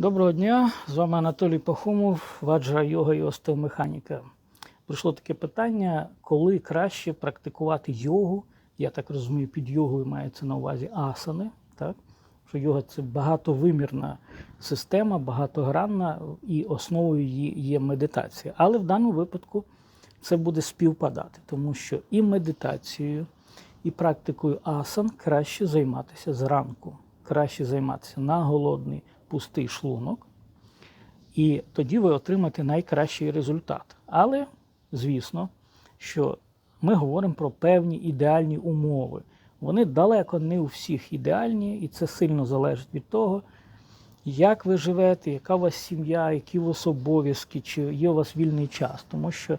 Доброго дня, з вами Анатолій Пахомов, ваджра йога і остеомеханіка. Прийшло таке питання, коли краще практикувати йогу. Я так розумію, під йогою мається на увазі асани. Так? Що йога це багатовимірна система, багатогранна, і основою її є медитація. Але в даному випадку це буде співпадати, тому що і медитацією, і практикою асан краще займатися зранку, краще займатися на голодний пустий шлунок, і тоді ви отримаєте найкращий результат. Але, звісно, що ми говоримо про певні ідеальні умови. Вони далеко не у всіх ідеальні, і це сильно залежить від того, як ви живете, яка у вас сім'я, які у вас обов'язки, чи є у вас вільний час. Тому що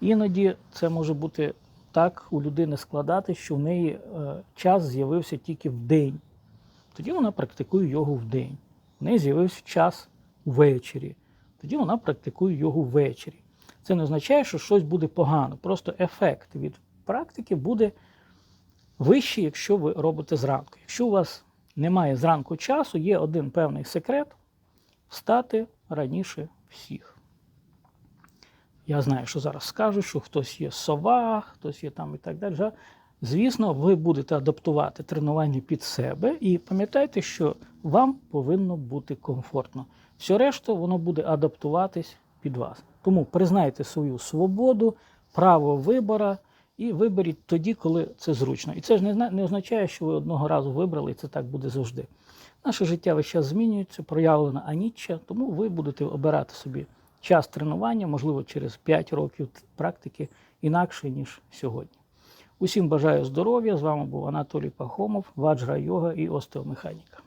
іноді це може бути так у людини складати, що в неї е, час з'явився тільки в день. Тоді вона практикує йогу в день. Неї з'явився час ввечері. Тоді вона практикує йогу ввечері. Це не означає, що щось буде погано. Просто ефект від практики буде вищий, якщо ви робите зранку. Якщо у вас немає зранку часу, є один певний секрет встати раніше всіх. Я знаю, що зараз скажуть, що хтось є сова, хтось є там і так далі. Звісно, ви будете адаптувати тренування під себе і пам'ятайте, що вам повинно бути комфортно. Все решту воно буде адаптуватись під вас. Тому признайте свою свободу, право вибора і виберіть тоді, коли це зручно. І це ж не, означає, що ви одного разу вибрали, і це так буде завжди. Наше життя весь час змінюється, проявлена аніччя, тому ви будете обирати собі час тренування, можливо, через 5 років практики інакше, ніж сьогодні. Усім бажаю здоров'я. З вами був Анатолій Пахомов, ваджра йога і остеомеханіка.